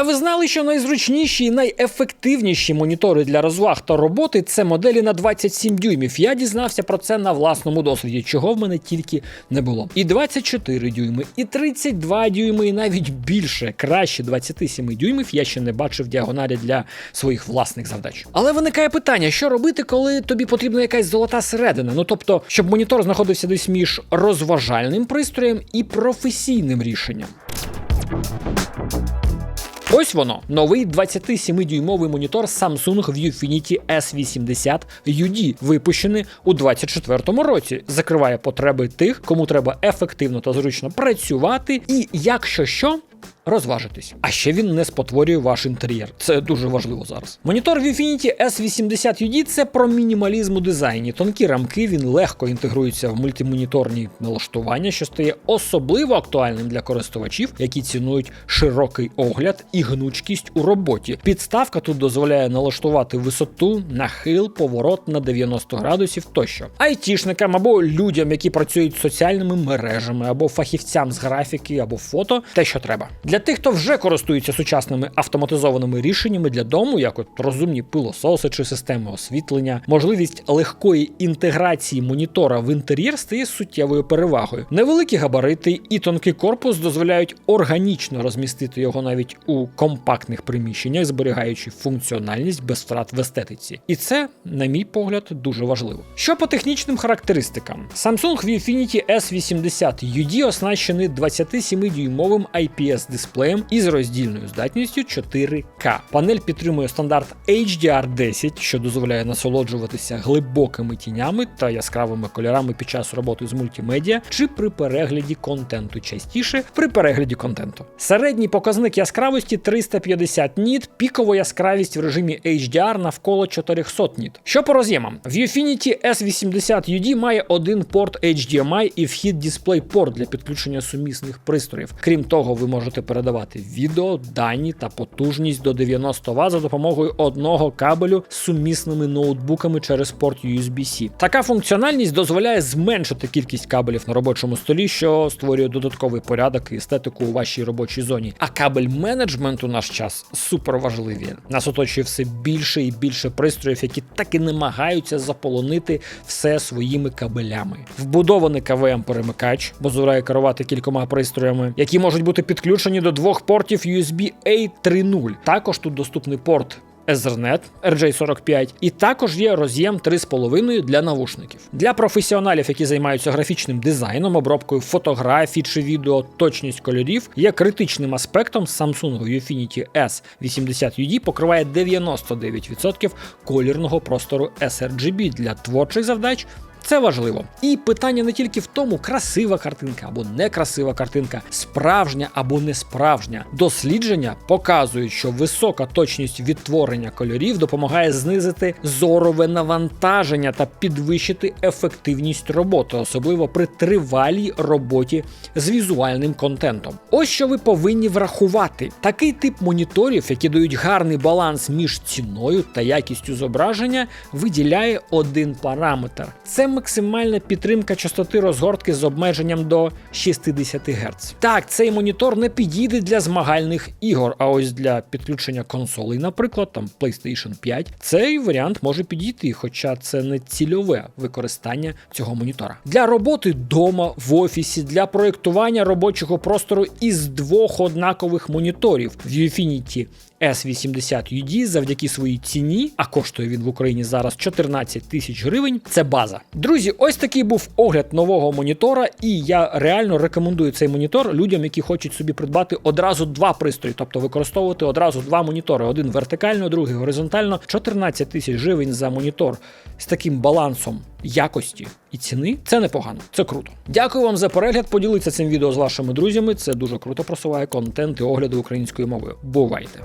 А ви знали, що найзручніші і найефективніші монітори для розваг та роботи це моделі на 27 дюймів. Я дізнався про це на власному досвіді, чого в мене тільки не було. І 24 дюйми, і 32 дюйми, і навіть більше, краще 27 дюймів я ще не бачив діагоналі для своїх власних завдач. Але виникає питання, що робити, коли тобі потрібна якась золота середина. Ну тобто, щоб монітор знаходився десь між розважальним пристроєм і професійним рішенням. Ось воно, новий 27-дюймовий монітор Samsung Viewfinity S80 UD, випущений у 24-му році. Закриває потреби тих, кому треба ефективно та зручно працювати, і якщо що. Розважитись. А ще він не спотворює ваш інтер'єр. Це дуже важливо зараз. Монітор Viewfinity S80 UD це про мінімалізм у дизайні. Тонкі рамки, він легко інтегрується в мультимоніторні налаштування, що стає особливо актуальним для користувачів, які цінують широкий огляд і гнучкість у роботі. Підставка тут дозволяє налаштувати висоту, нахил, поворот на 90 градусів тощо. Айтішникам або людям, які працюють соціальними мережами, або фахівцям з графіки або фото, те, що треба. Для тих, хто вже користується сучасними автоматизованими рішеннями для дому, як от розумні пилососи чи системи освітлення, можливість легкої інтеграції монітора в інтер'єр стає суттєвою перевагою. Невеликі габарити і тонкий корпус дозволяють органічно розмістити його навіть у компактних приміщеннях, зберігаючи функціональність без втрат в естетиці. І це, на мій погляд, дуже важливо. Що по технічним характеристикам, Samsung Viewfinity S80 UD оснащений 27-дюймовим IPS дисплеєм із роздільною здатністю 4К. Панель підтримує стандарт HDR10, що дозволяє насолоджуватися глибокими тінями та яскравими кольорами під час роботи з мультимедіа чи при перегляді контенту, частіше при перегляді контенту. Середній показник яскравості 350 ніт, пікова яскравість в режимі HDR навколо 400 ніт. Що по роз'ємам? Viewfinity S80 UD має один порт HDMI і вхід DisplayPort для підключення сумісних пристроїв. Крім того, ви можете передавати відео, дані та потужність до 90 Вт за допомогою одного кабелю з сумісними ноутбуками через порт USB-C. Така функціональність дозволяє зменшити кількість кабелів на робочому столі, що створює додатковий порядок і естетику у вашій робочій зоні. А кабель менеджмент у наш час супер важливі. Нас оточує все більше і більше пристроїв, які так і намагаються заполонити все своїми кабелями. Вбудований КВМ-перемикач дозволяє керувати кількома пристроями, які можуть бути підключені до двох портів USB A 3.0. Також тут доступний порт. Ethernet RJ45, і також є роз'єм 3,5 для навушників. Для професіоналів, які займаються графічним дизайном, обробкою фотографій чи відео, точність кольорів є критичним аспектом Samsung Viewfinity S80 UD покриває 99% колірного простору sRGB для творчих завдач. Це важливо. І питання не тільки в тому, красива картинка або некрасива картинка, справжня або не справжня. Дослідження показують, що висока точність відтворення кольорів допомагає знизити зорове навантаження та підвищити ефективність роботи, особливо при тривалій роботі з візуальним контентом. Ось що ви повинні врахувати: такий тип моніторів, які дають гарний баланс між ціною та якістю зображення, виділяє один параметр. Це максимальна підтримка частоти розгортки з обмеженням до 60 Гц. Так, цей монітор не підійде для змагальних ігор, а ось для підключення консолей, наприклад, там PlayStation 5, цей варіант може підійти, хоча це не цільове використання цього монітора. Для роботи дома, в офісі, для проєктування робочого простору із двох однакових моніторів в Ufinity S80UD завдяки своїй ціні, а коштує він в Україні зараз 14 тисяч гривень. Це база. Друзі, ось такий був огляд нового монітора, і я реально рекомендую цей монітор людям, які хочуть собі придбати одразу два пристрої, тобто використовувати одразу два монітори: один вертикально, другий горизонтально. 14 тисяч гривень за монітор з таким балансом якості і ціни. Це непогано, це круто. Дякую вам за перегляд. Поділіться цим відео з вашими друзями. Це дуже круто просуває контент і огляди українською мовою. Бувайте!